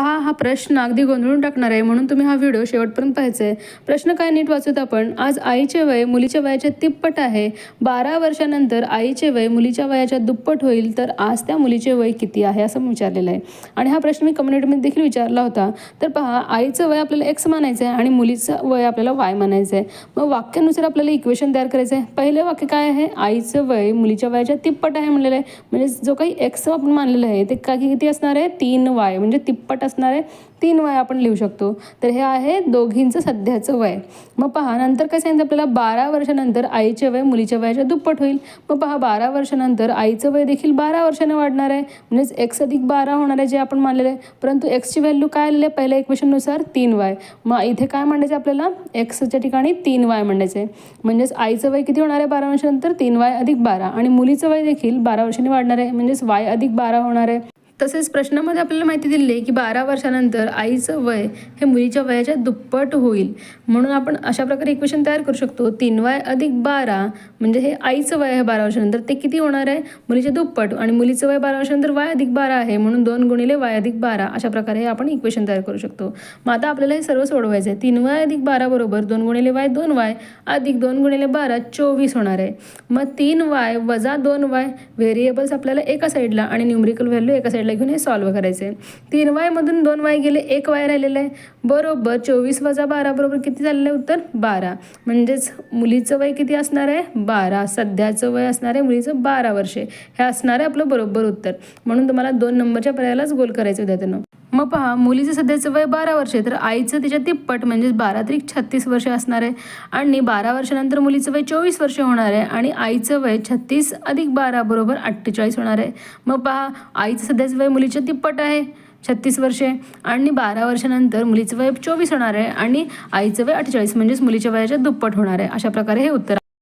हा हा प्रश्न अगदी गोंधळून टाकणार आहे म्हणून तुम्ही हा व्हिडिओ शेवटपर्यंत पाहायचा आहे प्रश्न काय नीट वाचूत आपण? आज आईचे वय मुलीच्या वयाच्या तिप्पट आहे. बारा वर्षानंतर आईचे वय मुलीच्या वयाच्या दुप्पट होईल तर आज त्या मुलीचे वय किती आहे असं विचारलेलं आहे. आणि हा प्रश्न मी कम्युनिटीमध्ये देखील विचारला होता. तर पहा आईचं वय आपल्याला एक्स मानायचं आहे आणि मुलीचं वय आपल्याला वाय मानायचं आहे मग वाक्यानुसार आपल्याला इक्वेशन तयार करायचं आहे पहिलं वाक्य काय आहे? आईचं वय मुलीच्या वयाच्या तिप्पट आहे म्हणलेलं आहे. म्हणजे जो काही एक्स आपण मानलेलं आहे ते काय किती असणार आहे? तीन वाय म्हणजे तिप्पट असणार आहे तीन वय आपण लिहू शकतो. तर हे आहे दोघींचं सध्याचं वय. मग पहा नंतर काय सांगितलं आपल्याला? बारा वर्षानंतर आईचे वय मुलीच्या वयाच्या दुप्पट होईल. मग पहा बारा वर्षानंतर आईचं वय देखील बारा वर्षाने वाढणार आहे. म्हणजेच एक्स अधिक बारा होणार आहे जे आपण मानलेलं आहे. परंतु एक्सची व्हॅल्यू काय आलेली आहे? पहिल्या इक्वेशननुसार तीन वाय. मग इथे काय मांडायचं आपल्याला? एक्सच्या ठिकाणी तीन वाय मांडायचं आहे. म्हणजेच आईचं वय किती होणार आहे? बारा वर्षानंतर तीन वाय अधिक बारा. आणि मुलीचं वय देखील बारा वर्षांनी वाढणार आहे. म्हणजेच वाय अधिक बारा होणार आहे. तसेच प्रश्नामध्ये आपल्याला माहिती दिली आहे की बारा वर्षानंतर आईचं वय हे मुलीच्या वयाच्या दुप्पट होईल. म्हणून आपण अशा प्रकारे इक्वेशन तयार करू शकतो. तीन वाय अधिक बारा म्हणजे हे आईचं वय आहे बारा वर्षानंतर. ते किती होणार आहे? मुलीच्या दुप्पट. आणि मुलीचं वय बारा वर्षानंतर वाय अधिक बारा आहे. म्हणून दोन गुणिले वाय अधिक बारा अशा प्रकारे हे आपण इक्वेशन तयार करू शकतो. मग आता आपल्याला हे सर्व सोडवायचं आहे. तीन वाय अधिक बारा बरोबर दोन गुणिले वाय दोन वाय अधिक दोन गुणिले बारा चोवीस होणार आहे. मग तीन वाय वजा दोन वाय व्हेरिएबल्स आपल्याला एका साईडला आणि न्यूमरिकल व्हॅल्यू एका साईडला घेऊन हे सॉल्व्ह आहे तीन वायमधून दोन वाय गेले एक वाय राहिलेलं आहे. बरोबर चोवीस वजा बारा बरोबर किती झालेलं आहे उत्तर? बारा. म्हणजेच मुलीचं वय किती असणार आहे? बारा. सध्याचं वय असणार आहे मुलीचं बारा वर्षे. हे असणार आहे आपलं बरोबर उत्तर. म्हणून तुम्हाला दोन नंबरच्या पर्यायालाच गोल करायचं विद्यार्थ्यांना. मग पहा मुलीचं सध्याचं वय बारा वर्ष आहे तर आईचं तिच्या तिप्पट म्हणजेच बारा त्रिक छत्तीस वर्ष असणार आहे. आणि बारा वर्षानंतर मुलीचं वय चोवीस वर्ष होणार आहे आणि आईचं वय छत्तीस अधिक बारा बरोबर अठ्ठेचाळीस होणार आहे. मग पहा आईचं सध्याचं वय मुलीच्या तिप्पट आहे छत्तीस वर्षे आणि बारा वर्षानंतर मुलीचं वय चोवीस होणार आहे आणि आईचं वय अठ्ठेचाळीस म्हणजेच मुलीच्या वयाच्या दुप्पट होणार आहे. अशा प्रकारे हे उत्तर